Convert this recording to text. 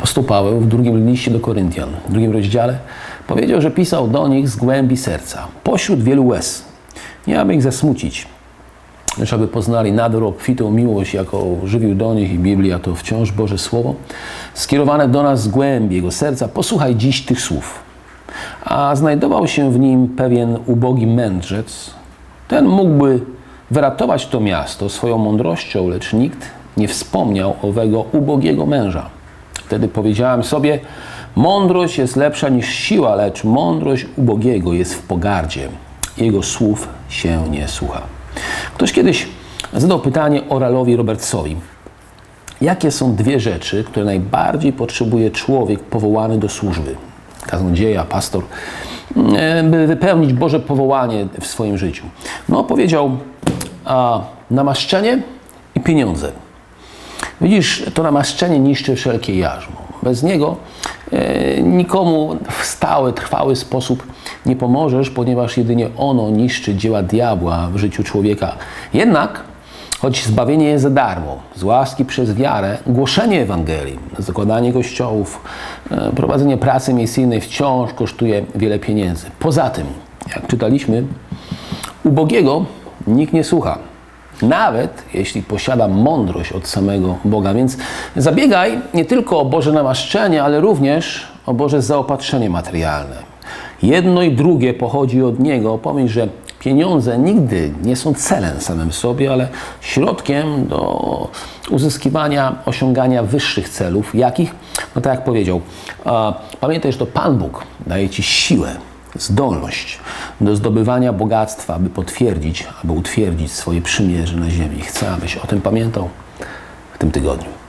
Apostoł Paweł w drugim liście do Koryntian, w drugim rozdziale, powiedział, że pisał do nich z głębi serca, pośród wielu łez, nie aby ich zasmucić, lecz aby poznali nader obfitą miłość, jaką żywił do nich i Biblia to wciąż Boże Słowo, skierowane do nas z głębi Jego serca. Posłuchaj dziś tych słów. A znajdował się w nim pewien ubogi mędrzec. Ten mógłby wyratować to miasto swoją mądrością, lecz nikt nie wspomniał owego ubogiego męża. Wtedy powiedziałem sobie, mądrość jest lepsza niż siła, lecz mądrość ubogiego jest w pogardzie. Jego słów się nie słucha. Ktoś kiedyś zadał pytanie Oralowi Robertsowi. Jakie są dwie rzeczy, które najbardziej potrzebuje człowiek powołany do służby? Kaznodzieja, pastor, e, by wypełnić Boże powołanie w swoim życiu. No, powiedział a, namaszczenie i pieniądze. Widzisz, to namaszczenie niszczy wszelkie jarzmo. Bez niego e, nikomu w stały, trwały sposób nie pomożesz, ponieważ jedynie ono niszczy dzieła diabła w życiu człowieka. Jednak, choć zbawienie jest za darmo, z łaski przez wiarę, głoszenie Ewangelii, zakładanie kościołów, e, prowadzenie pracy misyjnej wciąż kosztuje wiele pieniędzy. Poza tym, jak czytaliśmy, ubogiego nikt nie słucha nawet jeśli posiada mądrość od samego Boga. Więc zabiegaj nie tylko o Boże namaszczenie, ale również o Boże zaopatrzenie materialne. Jedno i drugie pochodzi od Niego. Pomyśl, że pieniądze nigdy nie są celem samym sobie, ale środkiem do uzyskiwania, osiągania wyższych celów. Jakich? No tak jak powiedział, pamiętaj, że to Pan Bóg daje Ci siłę, zdolność do zdobywania bogactwa, aby potwierdzić, aby utwierdzić swoje przymierze na ziemi. Chcę, abyś o tym pamiętał w tym tygodniu.